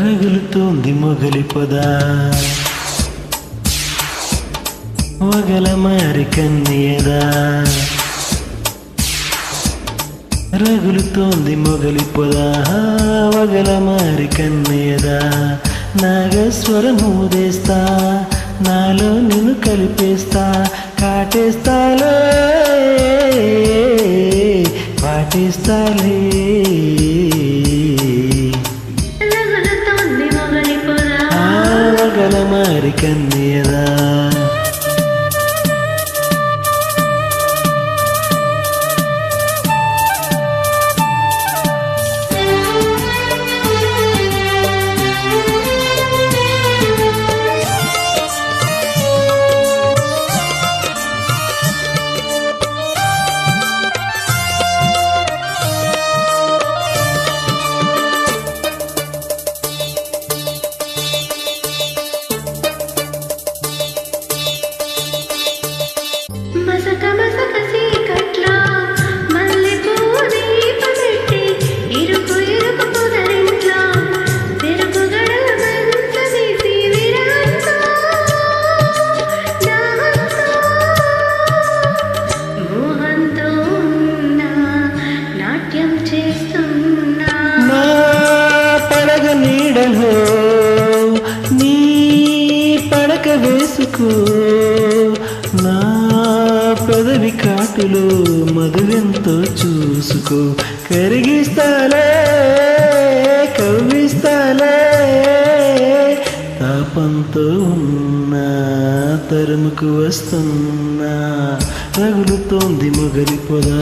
మొగలిపొదా వగల మారి కన్యదా రగులుతోంది మొగలి పొద. వగల మారి కన్నయ్యదా నాగస్వరం ఊదేస్తా నాలో నిన్ను కలిపేస్తా. కాటేస్తాలే. పాటిస్తాలే. వగల మారి వేసుకో నా పెదవి కాటులో మధువెంతో చూసుకో. కరిగిస్తాలే కవ్విస్తాలే తాపంతో ఉన్నా తరుముకు వస్తున్నా రగులుతోంది మొగలి పొదా.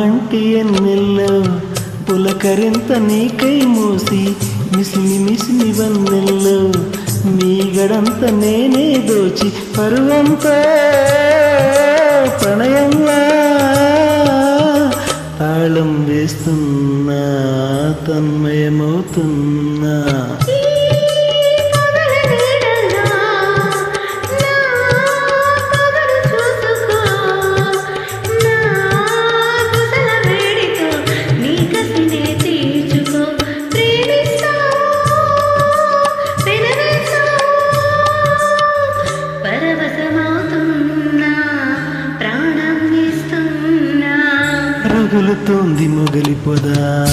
ఉన్నమంటి ఎన్నెల్లో పులకరింత నీకై మూసి మిసిమి మిసిమి వన్నెల్లో నీ గడంత నేనే దోచి పరువంతో ప్రణయంలా తాళం వేస్తున్నా తన్మయమవుతున్నా రగులుతోంది మొగలి పొదా.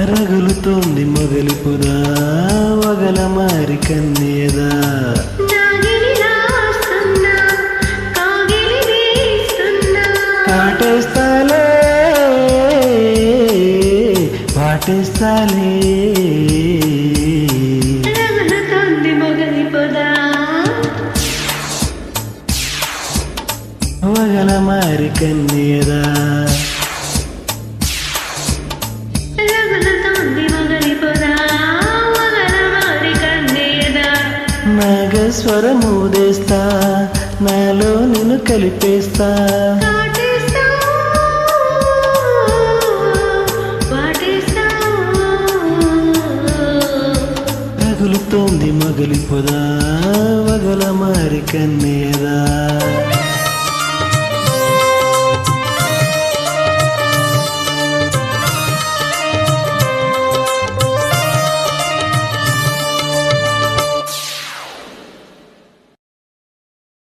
రగులుతోంది మొగలి పొదా. వగల మారి కన్నేదా. పాటేస్తాలే పాటేస్తాలే. కన్నీరా. కన్నేదా రగులుతోంది నాగస్వరమూదేస్తా నాలో నిన్ను కలిపేస్తా. రగులుతోంది మొగలి వగల మారి కన్నేదా